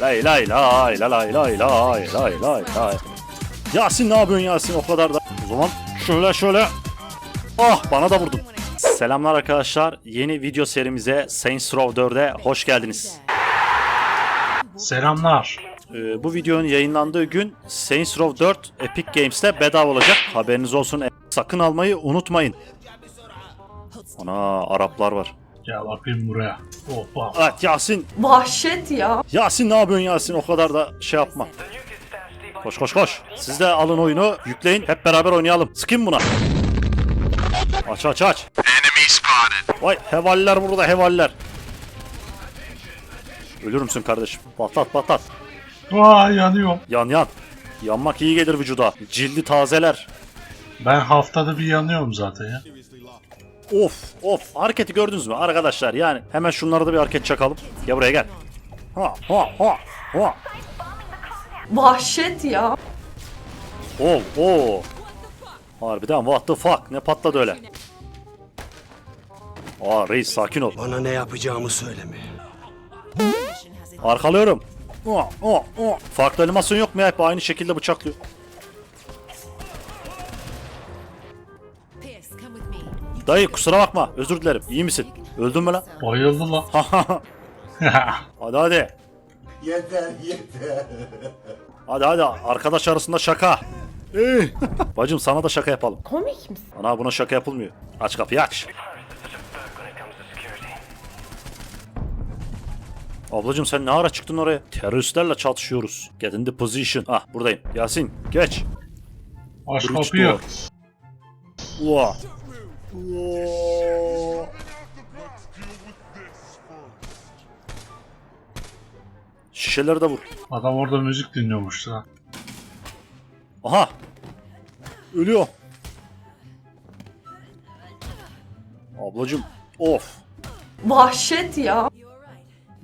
Lay lay lay lay lay lay lay lay lay lay. Yasin ne yapıyorsun Yasin o kadar da. O zaman şöyle şöyle. Ah bana da vurdun. Selamlar arkadaşlar. Yeni video serimize Saints Row 4'e hoş geldiniz. Selamlar. Ee, bu videonun yayınlandığı gün Saints Row 4 Epic Games'te bedava olacak. Haberiniz olsun. Sakın almayı unutmayın. Ana Araplar var. Gel bakayım buraya. Hoppa. Evet Yasin. Vahşet ya. Yasin ne yapıyorsun Yasin? O kadar da şey yapma. Koş koş koş. Siz de alın oyunu, yükleyin. Hep beraber oynayalım. Sıkın buna. Aç aç aç. Vay hevaller burada hevaller. Ölür müsün kardeşim? Patlat patlat. Vay yanıyorum. Yan yan. Yanmak iyi gelir vücuda. Cildi tazeler. Ben haftada bir yanıyorum zaten ya. Of of hareketi gördünüz mü arkadaşlar yani hemen şunlara da bir hareket çakalım. Gel buraya gel. Ha ha ha ha. Vahşet ya. Oo oo. Harbiden what the fuck ne patladı öyle. Aa reis sakin ol. Bana ne yapacağımı söyleme. Arkalıyorum. Oo, oo, oo. Farklı animasyon yok mu ya? Hep aynı şekilde bıçaklıyor. Dayı kusura bakma özür dilerim. İyi misin? Öldün mü lan? Bayıldı lan. hadi hadi. Yeter yeter. Hadi hadi arkadaş arasında şaka. Ey. Bacım sana da şaka yapalım. Komik misin? Ana buna şaka yapılmıyor. Aç kapıyı aç. Ablacım sen ne ara çıktın oraya? Teröristlerle çatışıyoruz. Get in the position. Ah buradayım. Yasin geç. Aç kapıyı. Ua. Ua. Şişeleri de vur. Adam orada müzik dinliyormuş lan. Aha. Ölüyor. Ablacım. Of. Vahşet ya.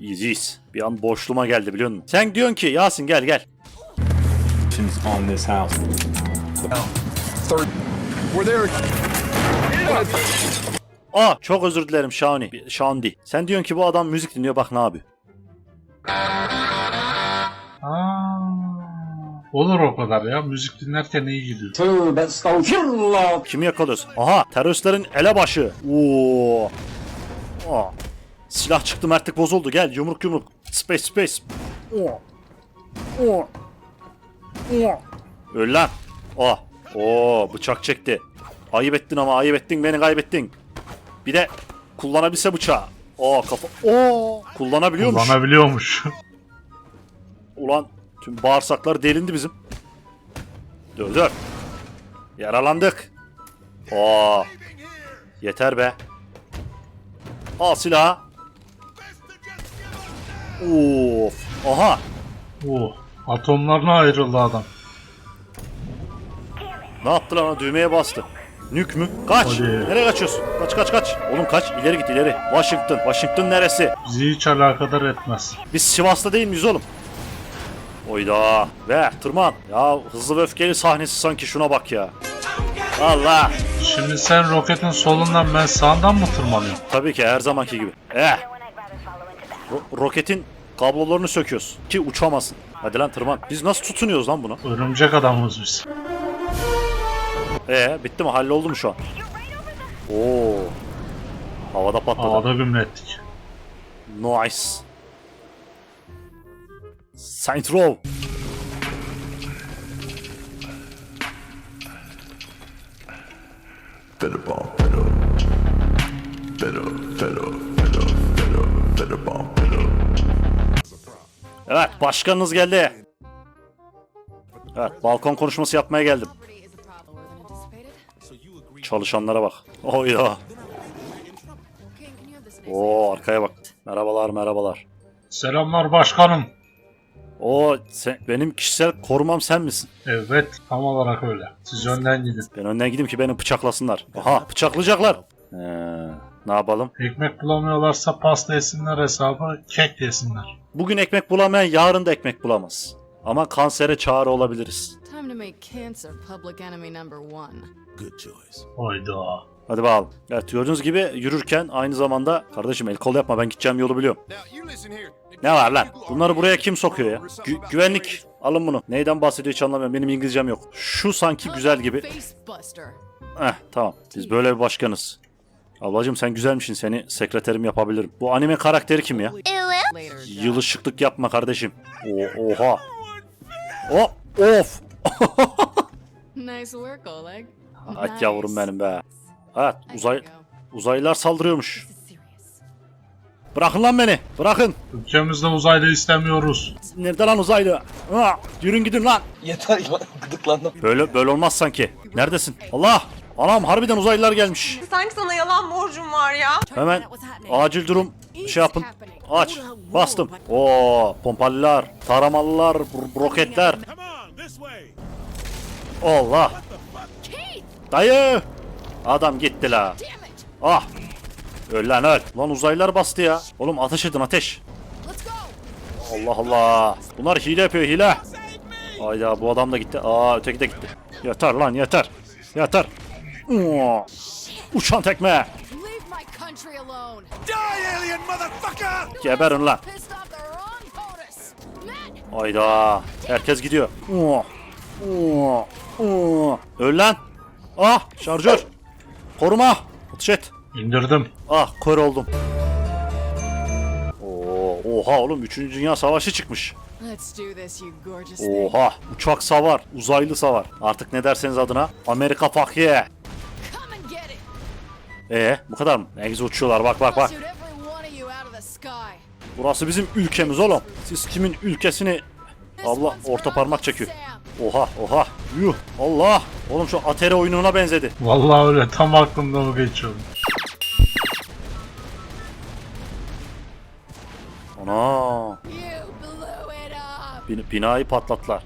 Easy's. Bir an boşluğuma geldi biliyor musun? Sen diyorsun ki Yasin gel gel. on this house. Aa çok özür dilerim Şani. Şandi. Sen diyorsun ki bu adam müzik dinliyor bak ne. Aa, olur o kadar ya. Müzik dinlerken iyi gidiyor. Kimi yakalıyorsun? Aha teröristlerin elebaşı. Oo. Aa. Silah çıktı mertlik bozuldu gel yumruk yumruk. Space space. Oo. Oo. Oo. Öl lan. Aa. Oo bıçak çekti. Ayıp ettin ama ayıp ettin beni kaybettin. Bir de kullanabilse bıçağı. Aa kafa. Oo. Kullanabiliyormuş. Kullanabiliyormuş. Ulan tüm bağırsaklar delindi bizim. Dur dur. Yaralandık. Oo. Yeter be. Al silahı. Of. Aha. oh, atomlarına ayrıldı adam. Ne yaptı lan düğmeye bastı. Nük mü? Kaç. Hadi. Nereye kaçıyorsun? Kaç kaç kaç. Oğlum kaç. İleri git ileri. Washington. Washington neresi? Bizi hiç alakadar etmez. Biz Sivas'ta değil miyiz oğlum? Oyda. Ve tırman. Ya hızlı ve öfkeli sahnesi sanki şuna bak ya. Allah. Şimdi sen roketin solundan ben sağından mı tırmanıyorum? Tabii ki her zamanki gibi. Eh. Ro- roketin kablolarını söküyoruz ki uçamasın. Hadi lan tırman. Biz nasıl tutunuyoruz lan bunu? Örümcek adamız biz. Ee bitti mi? Halloldu mu şu an? Oo. Havada patladı. Havada gümlettik. Nice. Saint Row. Better bomb, better. Better, better, better, better, better bomb, better. Evet başkanınız geldi. Evet balkon konuşması yapmaya geldim. Çalışanlara bak. Space? Oo arkaya bak. Merhabalar merhabalar. Selamlar başkanım. O sen, benim kişisel korumam sen misin? Evet tam olarak öyle. Siz önden gidin. Ben önden gideyim ki beni bıçaklasınlar. Aha bıçaklayacaklar. Ee, ne yapalım? Ekmek bulamıyorlarsa pasta yesinler hesabı kek yesinler. Bugün ekmek bulamayan yarın da ekmek bulamaz. Ama kansere çare olabiliriz. To make cancer public enemy number one. Good choice. Hayda. Hadi bakalım. Evet gördüğünüz gibi yürürken aynı zamanda kardeşim el kol yapma ben gideceğim yolu biliyorum. Ne var lan? Bunları buraya kim sokuyor ya? Gü- güvenlik alın bunu. Neyden bahsediyor hiç anlamıyorum. Benim İngilizcem yok. Şu sanki güzel gibi. Facebuster. Heh tamam. Biz böyle bir başkanız. Ablacım sen güzelmişsin. Seni sekreterim yapabilirim. Bu anime karakteri kim ya? Later. Yılışıklık yapma kardeşim. O, oha. O, of. Nice work, Oleg. At yavrum benim be. Evet uzay uzaylılar saldırıyormuş. Bırakın lan beni. Bırakın. Ülkemizde uzaylı istemiyoruz. Nerede lan uzaylı? Ha, yürün gidin lan. Yeter gıdıklandım. Böyle böyle olmaz sanki. Neredesin? Allah! Anam harbiden uzaylılar gelmiş. Sanki sana yalan borcum var ya. Hemen acil durum şey yapın. Aç. Bastım. Oo, pompalılar, taramalılar, roketler. Allah. Dayı. Adam gitti la. Ah. Öl lan öl. Lan uzaylılar bastı ya. Oğlum ateş edin ateş. Allah Allah. Bunlar hile yapıyor hile. Hayda bu adam da gitti. Aa öteki de gitti. Yeter lan yeter. Yeter. Uçan tekme. Geberin lan. Hayda. Herkes gidiyor. Oo. Öl lan. Ah şarjör. Koruma. Atış et. İndirdim. Ah kör oldum. Oo, oha oğlum 3. Dünya Savaşı çıkmış. Let's do this, you gorgeous thing. Oha uçak savar, uzaylı savar. Artık ne derseniz adına Amerika fakye. Come and get it! Ee bu kadar mı? Ne güzel uçuyorlar bak bak bak. Shoot every one of you out of the sky. Burası bizim ülkemiz oğlum. Siz kimin ülkesini... This Allah one's for orta Uncle parmak çekiyor. Sam. Oha oha. Yuh Allah. Oğlum şu Atari oyununa benzedi. Vallahi öyle tam aklımda o geçiyordu. Ana. Bin- binayı patlattılar.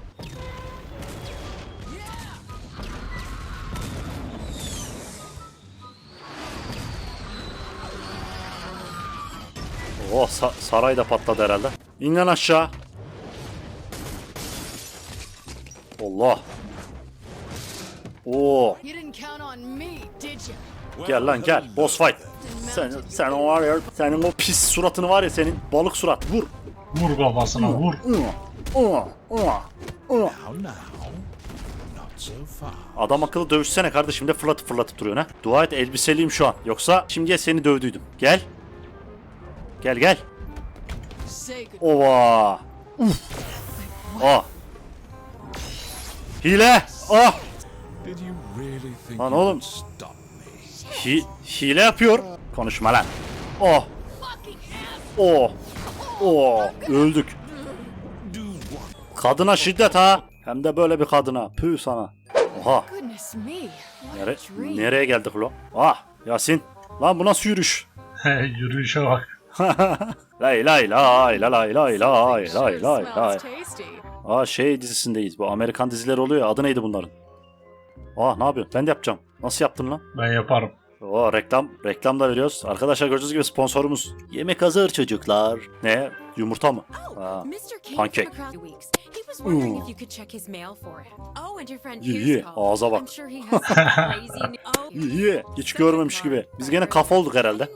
Oh sa- saray da patladı herhalde. İn lan aşağı. Allah. Oo. Gel lan gel. Boss fight. Sen, sen o var ya, senin o pis suratını var ya senin balık surat. Vur. Vur kafasına vur. Adam akıllı dövüşsene kardeşim de fırlatıp fırlatıp duruyorsun ha. Dua et elbiseliyim şu an. Yoksa şimdiye seni dövdüydüm. Gel. Gel gel. Ova. Uf. Ah. Hile. Ah. Lan oğlum. Hi hile yapıyor. Konuşma lan. Oh. Oh. Oh. Öldük. Kadına şiddet ha. Hem de böyle bir kadına. Püh sana. Oha. Nere nereye geldik lo? Ah Yasin. Lan bu nasıl yürüyüş? Yürüyüşe bak. lay lay lay lay lay lay lay lay lay lay. Aa şey dizisindeyiz. Bu Amerikan dizileri oluyor ya. Adı neydi bunların? Aa ne yapıyorsun? Ben de yapacağım. Nasıl yaptın lan? Ben yaparım. Oo reklam. Reklam da veriyoruz. Arkadaşlar gördüğünüz gibi sponsorumuz. Yemek hazır çocuklar. Ne? Yumurta mı? His mail for him. Oh, Ye, ye. Ağza bak. Oh, İyi iyi. Hiç görmemiş gibi. Biz gene kafa olduk herhalde.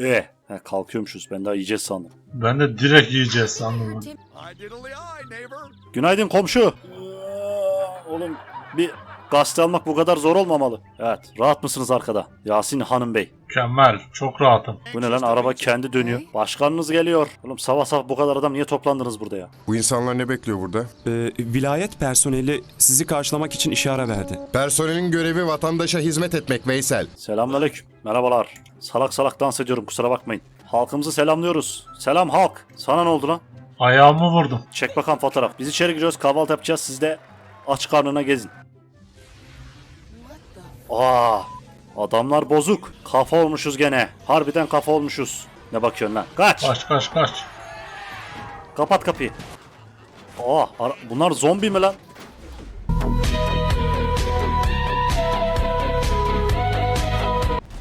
Ee, he, kalkıyormuşuz. Ben daha yiyeceğiz sandım. Ben de direkt yiyeceğiz sandım. Günaydın komşu. Oğlum bir gazete almak bu kadar zor olmamalı. Evet rahat mısınız arkada? Yasin Hanım Bey. Mükemmel. Çok rahatım. Bu ne lan araba kendi dönüyor. Başkanınız geliyor. Oğlum sabah sabah bu kadar adam niye toplandınız burada ya? Bu insanlar ne bekliyor burada? Ee, vilayet personeli sizi karşılamak için işare verdi. Personelin görevi vatandaşa hizmet etmek Veysel. Selamünaleyküm. Merhabalar. Salak salak dans ediyorum kusura bakmayın. Halkımızı selamlıyoruz. Selam halk. Sana ne oldu lan? Ayağımı vurdum. Çek bakalım fotoğraf. Biz içeri giriyoruz kahvaltı yapacağız. Siz de aç karnına gezin. Aa, adamlar bozuk. Kafa olmuşuz gene. Harbiden kafa olmuşuz. Ne bakıyorsun lan? Kaç. Kaç kaç kaç. Kapat kapıyı. Aa, bunlar zombi mi lan?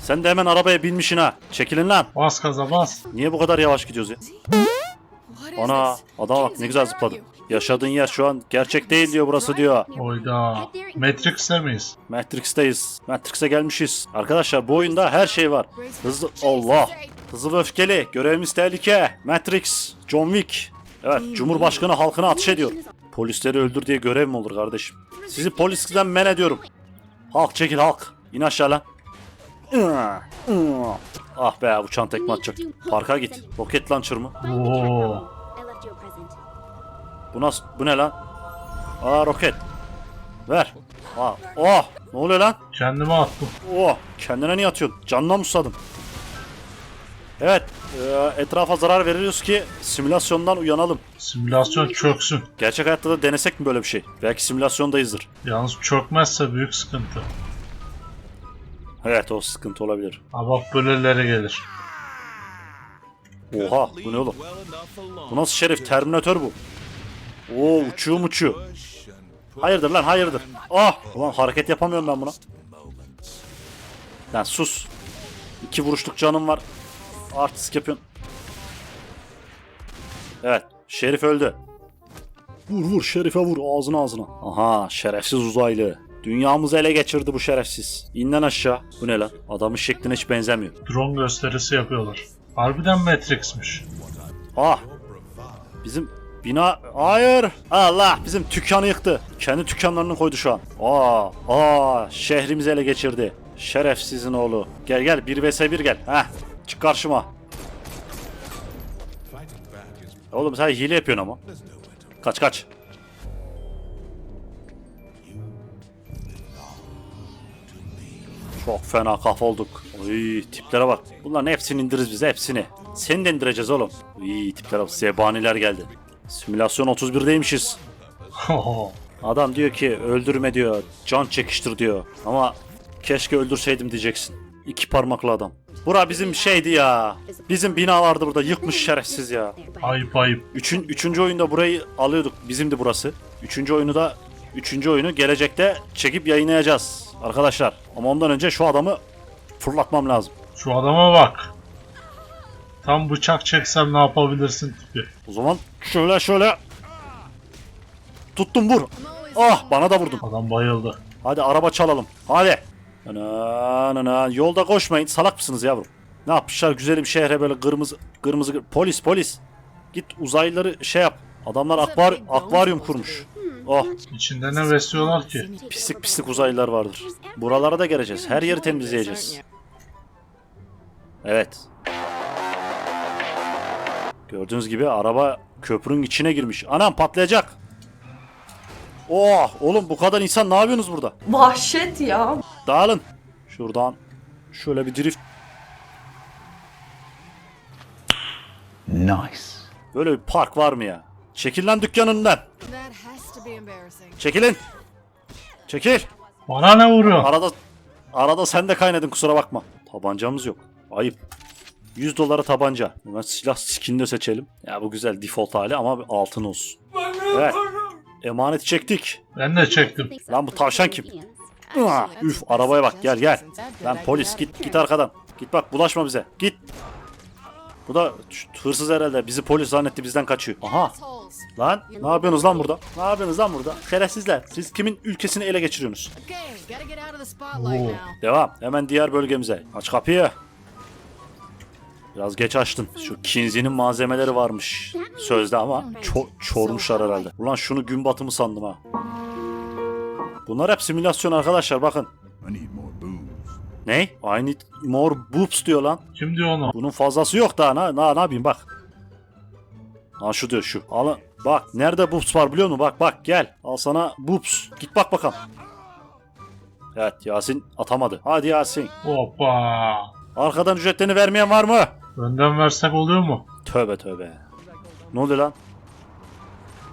Sen de hemen arabaya binmişsin ha. Çekilin lan. Bas gaza bas. Niye bu kadar yavaş gidiyoruz ya? Ana adama bak ne güzel zıpladı. Yaşadığın yer şu an gerçek değil diyor burası diyor. Oyda. Matrix'te miyiz? Matrix'teyiz. Matrix'e gelmişiz. Arkadaşlar bu oyunda her şey var. Hızlı Allah. Hızlı ve öfkeli. Görevimiz tehlike. Matrix. John Wick. Evet Cumhurbaşkanı halkına ateş ediyor. Polisleri öldür diye görev mi olur kardeşim? Sizi polisten men ediyorum. Halk çekil halk. İn aşağı lan. Ah be uçan tekme atacak. Parka git. Roket launcher mı? Oo. Bu nasıl? Bu ne lan? Aa roket. Ver. Aa, oh! Ne oluyor lan? Kendime attım. Oh! Kendine niye atıyorsun? Canına mı susadın? Evet. e, etrafa zarar veriyoruz ki simülasyondan uyanalım. Simülasyon çöksün. Gerçek hayatta da denesek mi böyle bir şey? Belki simülasyondayızdır. Yalnız çökmezse büyük sıkıntı. Evet o sıkıntı olabilir. Ha bak böyleleri gelir. Oha bu ne oğlum? Bu nasıl şerif? Terminatör bu. Oo uçuyor uçuyor. Hayırdır lan hayırdır. Ah! Ulan hareket yapamıyorum ben buna. Lan sus. İki vuruşluk canım var. Artistik yapıyorsun. Evet. Şerif öldü. Vur vur şerife vur ağzına ağzına. Aha şerefsiz uzaylı. Dünyamızı ele geçirdi bu şerefsiz. İnden aşağı. Bu ne lan? Adamın şekline hiç benzemiyor. Drone gösterisi yapıyorlar. Harbiden Matrix'miş. Ah. Bizim bina... Hayır. Allah bizim dükkanı yıktı. Kendi dükkanlarını koydu şu an. Aa, aa şehrimizi ele geçirdi. Şerefsizin oğlu. Gel gel 1 vs 1 gel. Heh. Çık karşıma. Oğlum sen hile yapıyorsun ama. Kaç kaç. Çok fena kafa olduk. Oy tiplere bak. Bunların hepsini indiririz biz hepsini. Seni de indireceğiz oğlum. İyi tiplere bak. Zebaniler geldi. Simülasyon 31'deymişiz. Adam diyor ki öldürme diyor. Can çekiştir diyor. Ama keşke öldürseydim diyeceksin. İki parmaklı adam. Bura bizim şeydi ya. Bizim bina vardı burada. Yıkmış şerefsiz ya. ayıp ayıp. Üçün, üçüncü oyunda burayı alıyorduk. Bizimdi burası. Üçüncü oyunu da üçüncü oyunu gelecekte çekip yayınlayacağız arkadaşlar. Ama ondan önce şu adamı fırlatmam lazım. Şu adama bak. Tam bıçak çeksem ne yapabilirsin tipi. O zaman şöyle şöyle tuttum vur. Ah bana da vurdun. Adam bayıldı. Hadi araba çalalım. Hadi. Ana, ana, yolda koşmayın. Salak mısınız yavrum? Ne yapmışlar güzelim şehre böyle kırmızı kırmızı polis polis. Git uzaylıları şey yap. Adamlar akvar akvaryum kurmuş. Oh İçinde ne besliyorlar ki? pislik pislik uzaylılar vardır. Buralara da geleceğiz. Her yeri temizleyeceğiz. Evet. Gördüğünüz gibi araba köprünün içine girmiş. Anam patlayacak. Oh oğlum bu kadar insan ne yapıyorsunuz burada? Vahşet ya. Dağılın. Şuradan şöyle bir drift. Nice. Böyle bir park var mı ya? Çekil lan dükkanından. That has to be embarrassing. Çekilin. Çekil. Bana ne vuruyor? Arada arada sen de kaynadın kusura bakma. Tabancamız yok. Ayıp. 100 dolara tabanca. Hemen silah skin de seçelim. Ya bu güzel default hali ama altın olsun. Evet. Emanet çektik. Ben de çektim. Lan bu tavşan kim? Ah, Üf arabaya bak gel gel. Lan polis git git arkadan. Git bak bulaşma bize. Git. Bu da hırsız herhalde. Bizi polis zannetti bizden kaçıyor. Aha. Lan ne yapıyorsunuz lan burada? Ne yapıyorsunuz lan burada? Şerefsizler. Siz kimin ülkesini ele geçiriyorsunuz? Now. Devam. Hemen diğer bölgemize. Aç kapıyı. Biraz geç açtın. Şu Kinzi'nin malzemeleri varmış. Sözde ama ço- çormuşlar herhalde. Ulan şunu gün batımı sandım ha. Bunlar hep simülasyon arkadaşlar bakın. Ne? I need more boobs diyor lan. Kim diyor onu? Bunun fazlası yok daha. Ne, ne, ne yapayım bak. Ha şu diyor şu. Alın. Bak nerede boobs var biliyor musun? Bak bak gel. Al sana boobs. Git bak bakalım. Evet Yasin atamadı. Hadi Yasin. Hoppa. Arkadan ücretlerini vermeyen var mı? Önden versek oluyor mu? Tövbe tövbe. Ne oluyor lan?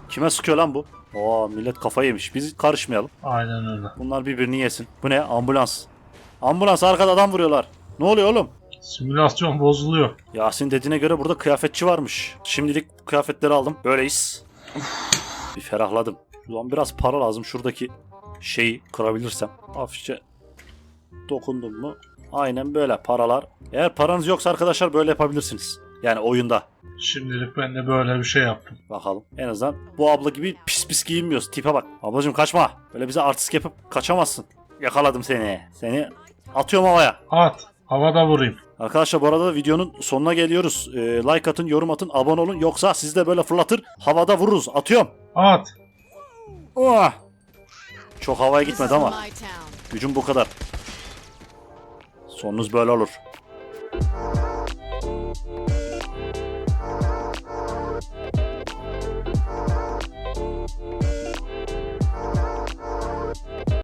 Kime sıkıyor lan bu? Oo millet kafayı yemiş. Biz karışmayalım. Aynen öyle. Bunlar birbirini yesin. Bu ne? Ambulans. Ambulans arkada adam vuruyorlar. Ne oluyor oğlum? Simülasyon bozuluyor. Yasin dediğine göre burada kıyafetçi varmış. Şimdilik kıyafetleri aldım. Böyleyiz. Bir ferahladım. Ulan biraz para lazım. Şuradaki şeyi kırabilirsem. Hafifçe dokundum mu? Aynen böyle paralar. Eğer paranız yoksa arkadaşlar böyle yapabilirsiniz. Yani oyunda. Şimdilik ben de böyle bir şey yaptım. Bakalım. En azından bu abla gibi pis pis giyinmiyoruz. Tipe bak. Ablacım kaçma. Böyle bize artist yapıp kaçamazsın. Yakaladım seni. Seni atıyorum havaya. At. Havada vurayım. Arkadaşlar bu arada videonun sonuna geliyoruz. Ee, like atın, yorum atın, abone olun. Yoksa sizi de böyle fırlatır havada vururuz. Atıyorum. At. Oh! Çok havaya gitmedi ama. Gücüm bu kadar. Sonunuz böyle olur.